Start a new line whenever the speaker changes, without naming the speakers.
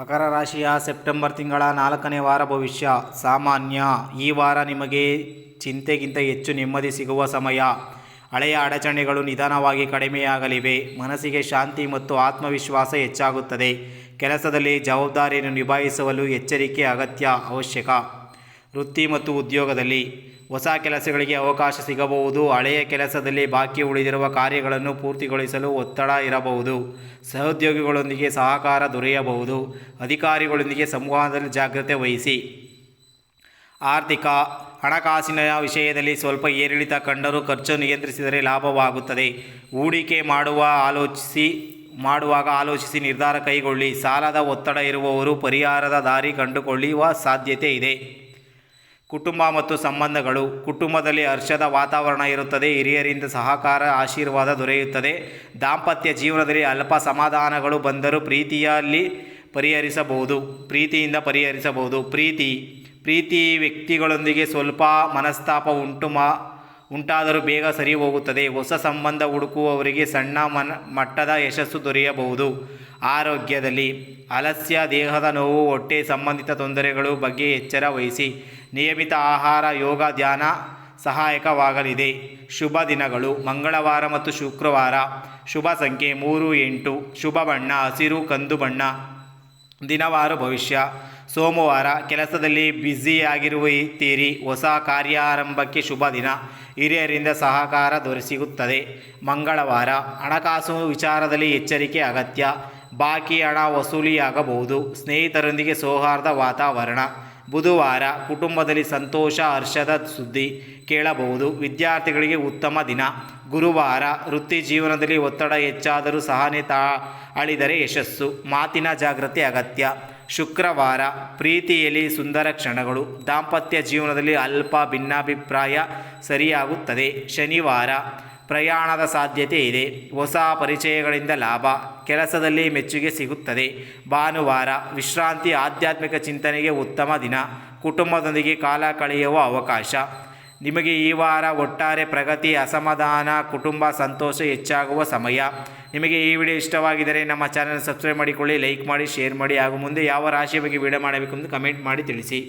ಮಕರ ರಾಶಿಯ ಸೆಪ್ಟೆಂಬರ್ ತಿಂಗಳ ನಾಲ್ಕನೇ ವಾರ ಭವಿಷ್ಯ. ಸಾಮಾನ್ಯ, ಈ ವಾರ ನಿಮಗೆ ಚಿಂತೆಗಿಂತ ಹೆಚ್ಚು ನೆಮ್ಮದಿ ಸಿಗುವ ಸಮಯ. ಹಳೆಯ ಅಡಚಣೆಗಳು ನಿಧಾನವಾಗಿ ಕಡಿಮೆಯಾಗಲಿವೆ. ಮನಸ್ಸಿಗೆ ಶಾಂತಿ ಮತ್ತು ಆತ್ಮವಿಶ್ವಾಸ ಹೆಚ್ಚಾಗುತ್ತದೆ. ಕೆಲಸದಲ್ಲಿ ಜವಾಬ್ದಾರಿಯನ್ನು ನಿಭಾಯಿಸಲು ಎಚ್ಚರಿಕೆ ಅಗತ್ಯ, ಅವಶ್ಯಕ. ವೃತ್ತಿ ಮತ್ತು ಉದ್ಯೋಗದಲ್ಲಿ ಹೊಸ ಕೆಲಸಗಳಿಗೆ ಅವಕಾಶ ಸಿಗಬಹುದು. ಹಳೆಯ ಕೆಲಸದಲ್ಲಿ ಬಾಕಿ ಉಳಿದಿರುವ ಕಾರ್ಯಗಳನ್ನು ಪೂರ್ತಿಗೊಳಿಸಲು ಒತ್ತಡ ಇರಬಹುದು. ಸಹೋದ್ಯೋಗಿಗಳೊಂದಿಗೆ ಸಹಕಾರ ದೊರೆಯಬಹುದು. ಅಧಿಕಾರಿಗಳೊಂದಿಗೆ ಸಂವಾದದಲ್ಲಿ ಜಾಗ್ರತೆ ವಹಿಸಿ. ಆರ್ಥಿಕ ಹಣಕಾಸಿನ ವಿಷಯದಲ್ಲಿ ಸ್ವಲ್ಪ ಏರಿಳಿತ ಕಂಡರೂ ಖರ್ಚು ನಿಯಂತ್ರಿಸಿದರೆ ಲಾಭವಾಗುತ್ತದೆ. ಹೂಡಿಕೆ ಮಾಡುವ ಆಲೋಚಿಸಿ, ಮಾಡುವಾಗ ಆಲೋಚಿಸಿ ನಿರ್ಧಾರ ಕೈಗೊಳ್ಳಿ. ಸಾಲದ ಒತ್ತಡ ಇರುವವರು ಪರಿಹಾರದ ದಾರಿ ಕಂಡುಕೊಳ್ಳುವ ಸಾಧ್ಯತೆ ಇದೆ. ಕುಟುಂಬ ಮತ್ತು ಸಂಬಂಧಗಳು. ಕುಟುಂಬದಲ್ಲಿ ಹರ್ಷದ ವಾತಾವರಣ ಇರುತ್ತದೆ. ಹಿರಿಯರಿಂದ ಸಹಕಾರ, ಆಶೀರ್ವಾದ ದೊರೆಯುತ್ತದೆ. ದಾಂಪತ್ಯ ಜೀವನದಲ್ಲಿ ಅಲ್ಪ ಸಮಾಧಾನಗಳು ಬಂದರೂ ಪ್ರೀತಿಯಲ್ಲಿ ಪರಿಹರಿಸಬಹುದು. ಪ್ರೀತಿಯಿಂದ ಪರಿಹರಿಸಬಹುದು. ಪ್ರೀತಿ ಪ್ರೀತಿ ವ್ಯಕ್ತಿಗಳೊಂದಿಗೆ ಸ್ವಲ್ಪ ಮನಸ್ತಾಪ ಉಂಟು ಮಾ ಉಂಟಾದರೂ ಬೇಗ ಸರಿ ಹೋಗುತ್ತದೆ ಹೊಸ ಸಂಬಂಧ ಹುಡುಕುವವರಿಗೆ ಸಣ್ಣ ಮನ, ಮಟ್ಟದ ಯಶಸ್ಸು ದೊರೆಯಬಹುದು. ಆರೋಗ್ಯದಲ್ಲಿ ಅಲಸ್ಯ, ದೇಹದ ನೋವು, ಹೊಟ್ಟೆ ಸಂಬಂಧಿತ ತೊಂದರೆಗಳು ಬಗ್ಗೆ ಎಚ್ಚರ ವಹಿಸಿ. ನಿಯಮಿತ ಆಹಾರ, ಯೋಗ, ಧ್ಯಾನ ಸಹಾಯಕವಾಗಲಿದೆ. ಶುಭ ದಿನಗಳು. ಮಂಗಳವಾರ ಮತ್ತು ಶುಕ್ರವಾರ. ಶುಭ ಸಂಖ್ಯೆ ಮೂರು ಎಂಟು. ಶುಭ ಬಣ್ಣ, ಹಸಿರು ಕಂದು ಬಣ್ಣ. ದಿನವಾರು ಭವಿಷ್ಯ. ಸೋಮವಾರ ಕೆಲಸದಲ್ಲಿ ಬ್ಯುಸಿಯಾಗಿರುತ್ತೀರಿ. ಹೊಸ ಕಾರ್ಯಾರಂಭಕ್ಕೆ ಶುಭ ದಿನ. ಹಿರಿಯರಿಂದ ಸಹಕಾರ ದೊರೆಸಿಗುತ್ತದೆ. ಮಂಗಳವಾರ ಹಣಕಾಸು ವಿಚಾರದಲ್ಲಿ ಎಚ್ಚರಿಕೆ ಅಗತ್ಯ. ಬಾಕಿ ಹಣ ವಸೂಲಿಯಾಗಬಹುದು. ಸ್ನೇಹಿತರೊಂದಿಗೆ ಸೌಹಾರ್ದ ವಾತಾವರಣ. ಬುಧವಾರ ಕುಟುಂಬದಲ್ಲಿ ಸಂತೋಷ, ಹರ್ಷದ ಸುದ್ದಿ ಕೇಳಬಹುದು. ವಿದ್ಯಾರ್ಥಿಗಳಿಗೆ ಉತ್ತಮ ದಿನ. ಗುರುವಾರ ವೃತ್ತಿ ಜೀವನದಲ್ಲಿ ಒತ್ತಡ ಹೆಚ್ಚಾದರೂ ಸಹನೆ ತಾಳಿದರೆ ಯಶಸ್ಸು. ಮಾತಿನ ಜಾಗೃತಿ ಅಗತ್ಯ. ಶುಕ್ರವಾರ ಪ್ರೀತಿಯಲ್ಲಿ ಸುಂದರ ಕ್ಷಣಗಳು. ದಾಂಪತ್ಯ ಜೀವನದಲ್ಲಿ ಅಲ್ಪ ಭಿನ್ನಾಭಿಪ್ರಾಯ ಸರಿಯಾಗುತ್ತದೆ. ಶನಿವಾರ ಪ್ರಯಾಣದ ಸಾಧ್ಯತೆ ಇದೆ. ಹೊಸ ಪರಿಚಯಗಳಿಂದ ಲಾಭ, ಕೆಲಸದಲ್ಲಿ ಮೆಚ್ಚುಗೆ ಸಿಗುತ್ತದೆ. ಭಾನುವಾರ ವಿಶ್ರಾಂತಿ, ಆಧ್ಯಾತ್ಮಿಕ ಚಿಂತನೆಗೆ ಉತ್ತಮ ದಿನ. ಕುಟುಂಬದೊಂದಿಗೆ ಕಾಲ ಕಳೆಯುವ ಅವಕಾಶ. ನಿಮಗೆ ಈ ವಾರ ಒಟ್ಟಾರೆ ಪ್ರಗತಿ, ಅಸಮಾಧಾನ, ಕುಟುಂಬ ಸಂತೋಷ ಹೆಚ್ಚಾಗುವ ಸಮಯ. ನಿಮಗೆ ಈ ವಿಡಿಯೋ ಇಷ್ಟವಾಗಿದ್ದರೆ ನಮ್ಮ ಚಾನಲ್ ಸಬ್ಸ್ಕ್ರೈಬ್ ಮಾಡಿಕೊಳ್ಳಿ, ಲೈಕ್ ಮಾಡಿ, ಶೇರ್ ಮಾಡಿ ಹಾಗೂ ಮುಂದೆ ಯಾವ ರಾಶಿಯ ಬಗ್ಗೆ ವಿಡಿಯೋ ಮಾಡಬೇಕೆಂದು ಕಮೆಂಟ್ ಮಾಡಿ ತಿಳಿಸಿ.